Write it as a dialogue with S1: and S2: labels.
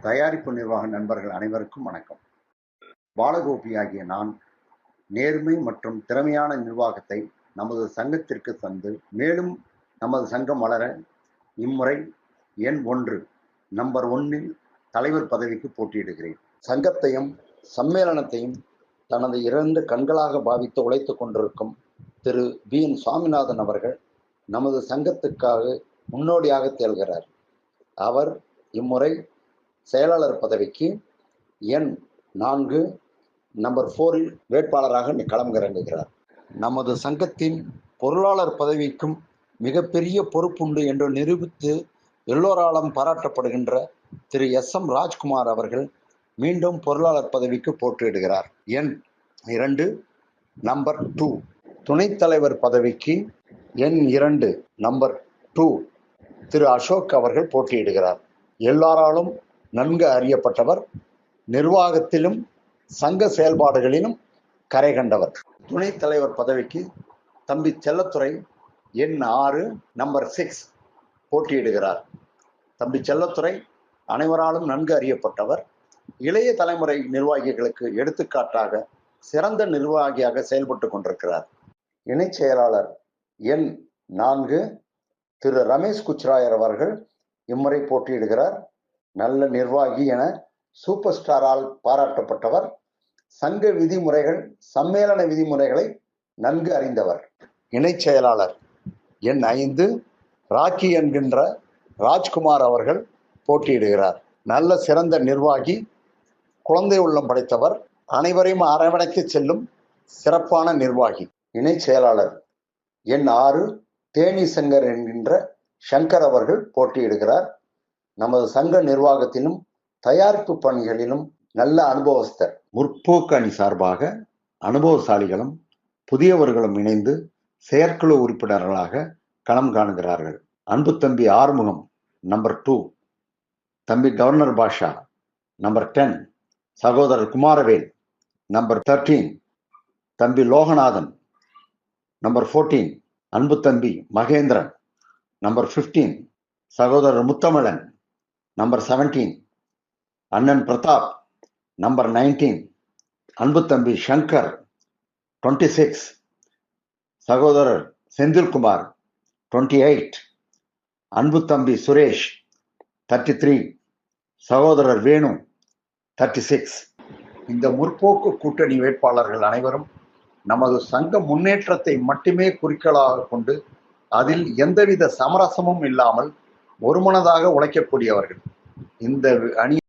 S1: தயாரிப்பு நிர்வாக நண்பர்கள் அனைவருக்கும் வணக்கம். பாலகோபி ஆகிய நான் நேர்மை மற்றும் திறமையான நிர்வாகத்தை நமது சங்கத்திற்கு தந்து மேலும் நமது சங்கம் வளர இம்முறை எண் ஒன்று நம்பர் ஒன்னில் தலைவர் பதவிக்கு போட்டியிடுகிறேன். சங்கத்தையும் சம்மேளனத்தையும் தனது இரண்டு கண்களாக பாவித்து உழைத்துக் கொண்டிருக்கும் திரு பி என். சுவாமிநாதன் அவர்கள் நமது சங்கத்துக்காக முன்னோடியாக திகழ்கிறார். அவர் இம்முறை செயலாளர் பதவிக்கு எண் நான்கு நம்பர் ஃபோரில் வேட்பாளராக களமிறங்குகிறார் நமது சங்கத்தின் பொருளாளர் பதவிக்கும் மிகப்பெரிய பொறுப்புண்டு என்று நிரூபித்து எல்லோராலும் பாராட்டப்படுகின்ற திரு எஸ் எம் ராஜ்குமார் அவர்கள் மீண்டும் பொருளாளர் பதவிக்கு போட்டியிடுகிறார். எண் இரண்டு நம்பர் டூ துணைத் தலைவர் பதவிக்கு எண் இரண்டு நம்பர் டூ திரு அசோக் அவர்கள் போட்டியிடுகிறார். எல்லாராலும் நன்கு அறியப்பட்டவர் நிர்வாகத்திலும் சங்க செயல்பாடுகளிலும் கரை கண்டவர். துணைத் தலைவர் பதவிக்கு தம்பி செல்லத்துறை எண் ஆறு நம்பர் சிக்ஸ் போட்டியிடுகிறார். தம்பி செல்லத்துறை அனைவராலும் நன்கு அறியப்பட்டவர். இளைய தலைமுறை நிர்வாகிகளுக்கு எடுத்துக்காட்டாக சிறந்த நிர்வாகியாக செயல்பட்டு கொண்டிருக்கிறார். இணைச் செயலாளர் எண் நான்கு திரு ரமேஷ் குச்ராயர் அவர்கள் இம்முறை போட்டியிடுகிறார். நல்ல நிர்வாகி என சூப்பர் ஸ்டாரால் பாராட்டப்பட்டவர். சங்க விதிமுறைகள் சம்மேளன விதிமுறைகளை நன்கு அறிந்தவர். இணைச் செயலாளர் எண் ஐந்து ராக்கி என்கின்ற ராஜ்குமார் அவர்கள் போட்டியிடுகிறார். நல்ல சிறந்த நிர்வாகி குழந்தை உள்ளம் படைத்தவர் அனைவரையும் அரவணைத்து செல்லும் சிறப்பான நிர்வாகி. இணைச் செயலாளர் எண் ஆறு தேனி சங்கர் என்கின்ற சங்கர் அவர்கள் போட்டியிடுகிறார். நமது சங்க நிர்வாகத்திலும் தயாரிப்பு பணிகளிலும் நல்ல அனுபவஸ்தர். முற்போக்கு அணி சார்பாக அனுபவசாலிகளும் புதியவர்களும் இணைந்து செயற்குழு உறுப்பினர்களாக களம் காணுகிறார்கள். அன்பு தம்பி ஆறுமுகம் நம்பர் டூ. தம்பி கவர்னர் பாஷா நம்பர் டென். சகோதரர் குமாரவேல் நம்பர் தேர்ட்டீன். தம்பி லோகநாதன் நம்பர் ஃபோர்டீன். அன்பு தம்பி மகேந்திரன் நம்பர் ஃபிஃப்டீன். சகோதரர் முத்தமிழன் நம்பர் செவன்டீன் அண்ணன் பிரதாப் நம்பர் நைன்டீன் அன்பு தம்பி சங்கர் டுவெண்ட்டி சிக்ஸ் சகோதரர் செந்தில்குமார் டுவெண்ட்டி எயிட் அன்பு தம்பி சுரேஷ் தேர்ட்டி த்ரீ சகோதரர் வேணு தேர்ட்டி சிக்ஸ் இந்த முற்போக்கு கூட்டணி வேட்பாளர்கள் அனைவரும் நமது சங்க முன்னேற்றத்தை மட்டுமே குறிக்கோளாக கொண்டு அதில் எந்தவித சமரசமும் இல்லாமல் ஒருமனதாக உழைக்கக்கூடியவர்கள். இந்த அணி